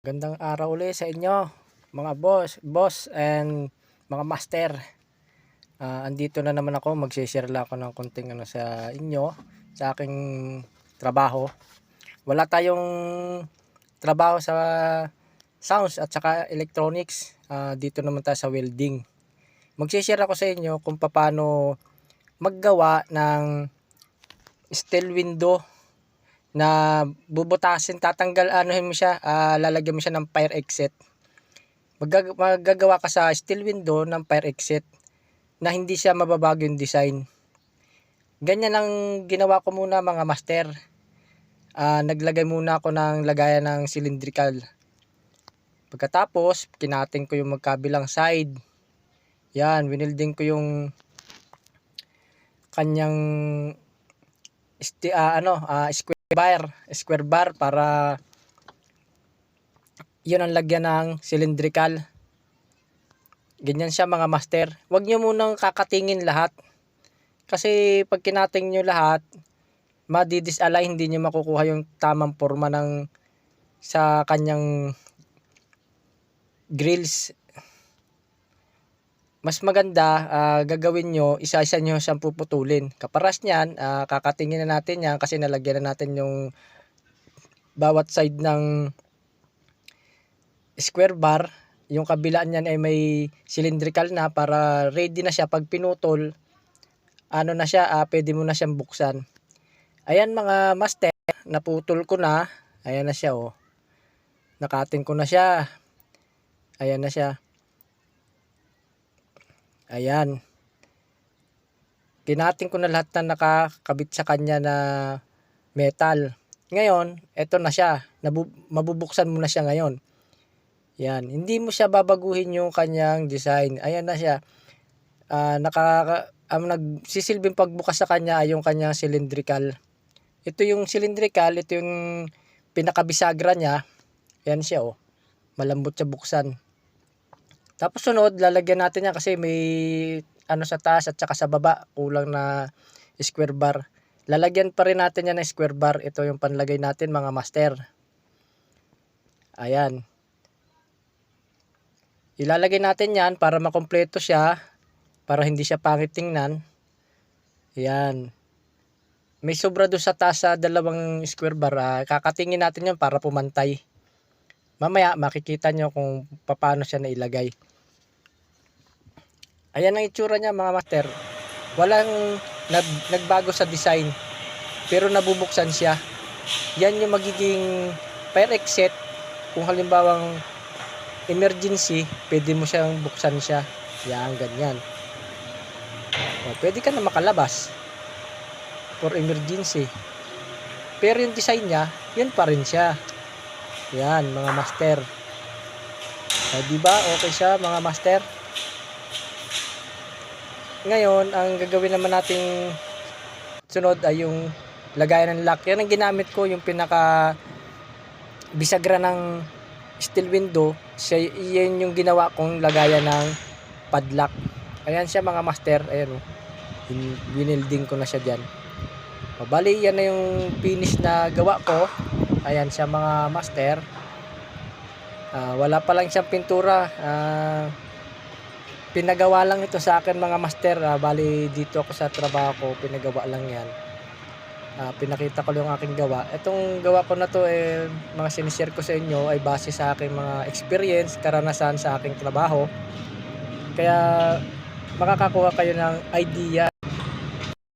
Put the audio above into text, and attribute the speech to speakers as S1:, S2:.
S1: Gandang araw ulit sa inyo, mga boss, boss and mga master. Ah, andito na naman ako, magse-share lang ako ng konting ano sa inyo, sa aking trabaho. Wala tayong trabaho sa sounds at saka electronics. Ah, dito naman tayo sa welding. Magse-share ako sa inyo kung paano maggawa ng steel window na bubutasin, tatanggal, anuhin mo siya, ah, lalagyan mo siya ng fire exit. Maggag- maggagawa ka sa steel window ng fire exit na hindi siya mababago yung design. Ganyan ang ginawa ko muna mga master. Ah, naglagay muna ako ng lagayan ng cylindrical. Pagkatapos, kinating ko yung magkabilang side. Yan, winilding ko yung kanyang ah, ano, ah, square bar, square bar para yun ang lagyan ng cylindrical. Ganyan siya mga master. Huwag nyo munang kakatingin lahat. Kasi pag kinating nyo lahat, madidisalign, hindi nyo makukuha yung tamang forma ng sa kanyang grills. Mas maganda, ah, gagawin nyo, isa-isa nyo siyang puputulin. Kaparas niyan, ah, kakatingin na natin yan kasi nalagyan na natin yung bawat side ng square bar. Yung kabila niyan ay may cylindrical na para ready na siya pag pinutol. Ano na siya, ah, pwede mo na siyang buksan. Ayan mga master, naputol ko na. Ayan na siya oh. Nakating ko na siya. Ayan na siya. Ayan. Tinating ko na lahat na nakakabit sa kanya na metal. Ngayon, eto na siya. Nabu- mabubuksan mo na siya ngayon. Yan. Hindi mo siya babaguhin yung kanyang design. Ayan na siya. Ah, nakaka ang nagsisilbing pagbukas sa kanya ay yung kanyang cylindrical. Ito yung cylindrical, ito yung pinakabisagra niya. Yan siya oh. Malambot siya buksan. Tapos sunod, lalagyan natin yan kasi may ano sa taas at saka sa baba, kulang na square bar. Lalagyan pa rin natin yan ng square bar. Ito yung panlagay natin mga master. Ayan. Ilalagay natin yan para makompleto siya. Para hindi siya pangit tingnan. Ayan. May sobra doon sa taas sa dalawang square bar. ah, kakatingin natin yan para pumantay. Mamaya makikita nyo kung paano siya nailagay. Ayan ang itsura niya mga master. Walang nag- nagbago sa design. Pero nabubuksan siya. Yan yung magiging fire exit. Kung halimbawang emergency, pwede mo siyang buksan siya. Yan, ganyan. O, pwede ka na makalabas for emergency. Pero yung design niya, yun pa rin siya. Yan, mga master. O, di ba? Okay siya, mga master. Ngayon, ang gagawin naman nating sunod ay yung lagayan ng lock. Yan ang ginamit ko, yung pinaka bisagra ng steel window. Siya, yan yung ginawa kong lagayan ng padlock. Ayan siya mga master. Ayan o. Winilding ko na siya dyan. O, bali, yan na yung finish na gawa ko. Ayan siya mga master. Ah, wala pa lang siyang pintura. Ah, pinagawa lang ito sa akin mga master. Ah, bali dito ako sa trabaho ko, pinagawa lang yan. Ah, pinakita ko yung aking gawa. Itong gawa ko na to eh, mga sinishare ko sa inyo ay base sa aking mga experience, karanasan sa aking trabaho. Kaya makakakuha kayo ng idea